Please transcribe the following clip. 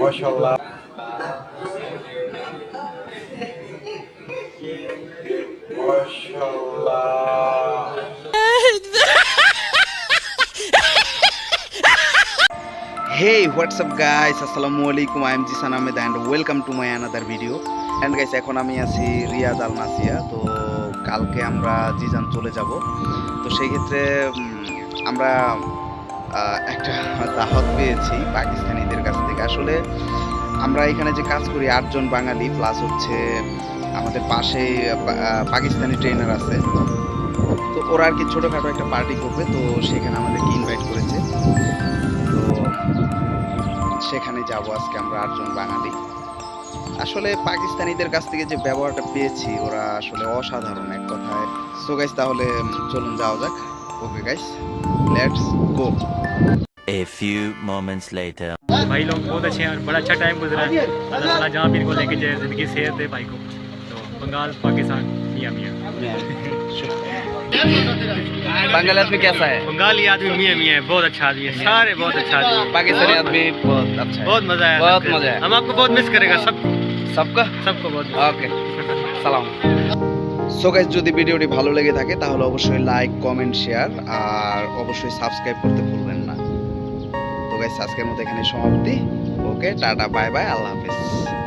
মাশাআল্লাহ Hey, what's up guys? Assalamu alaikum. I am Jisan Ahmed and welcome to my another video. And guys, এখন আমি আছি রিয়াদ আল নাসিয়া তো কালকে আমরা জিজান চলে যাব তো সেই ক্ষেত্রে আমরা একটা দাওয়াত পেয়েছি পাকিস্তানিদের কাছ থেকে। আসলে আমরা এখানে যে কাজ করি, আটজন বাঙালি প্লাস হচ্ছে আমাদের পাশে পাকিস্তানি ট্রেনার আছে। তো ওরা আর কি ছোটোখাটো একটা পার্টি করবে, তো সেখানে আমাদেরকে ইনভাইট করেছে। তো সেখানে যাব আজকে আমরা আটজন বাঙালি। আসলে পাকিস্তানিদের কাছ থেকে যে ব্যবহারটা পেয়েছি, ওরা আসলে অসাধারণ এক কথায়। সো তাহলে চলুন যাওয়া যাক। Okay guys let's go A few moments later. भाई लोग बहुत अच्छे हैं और बड़ा अच्छा टाइम गुजरा है। अल्लाह जहाँ भी इनको लेके जाए ज़िंदगी सेहत दे भाई को। तो बंगाल पाकिस्तान मियाँ मियाँ। बांग्लादेश में कैसा है? बंगाली आदमी मियाँ मियाँ है। बहुत अच्छा आदमी है। सारे बहुत अच्छा आदमी है। पाकिस्तानी आदमी बहुत अच्छा बहुत मज़ा आया बहुत मज़ा है। हम आपको बहुत मिस करेगा सबको। सबका? सबको बहुत ओके सलाम। সো গাইজ যদি ভিডিওটি ভালো লেগে থাকে, তাহলে অবশ্যই লাইক কমেন্ট শেয়ার আর অবশ্যই সাবস্ক্রাইব করতে ভুলবেন না। তো গাইজ আজকের মতো এখানে সমাপ্তি। ওকে টাটা বাই বাই আল্লাহ হাফেজ।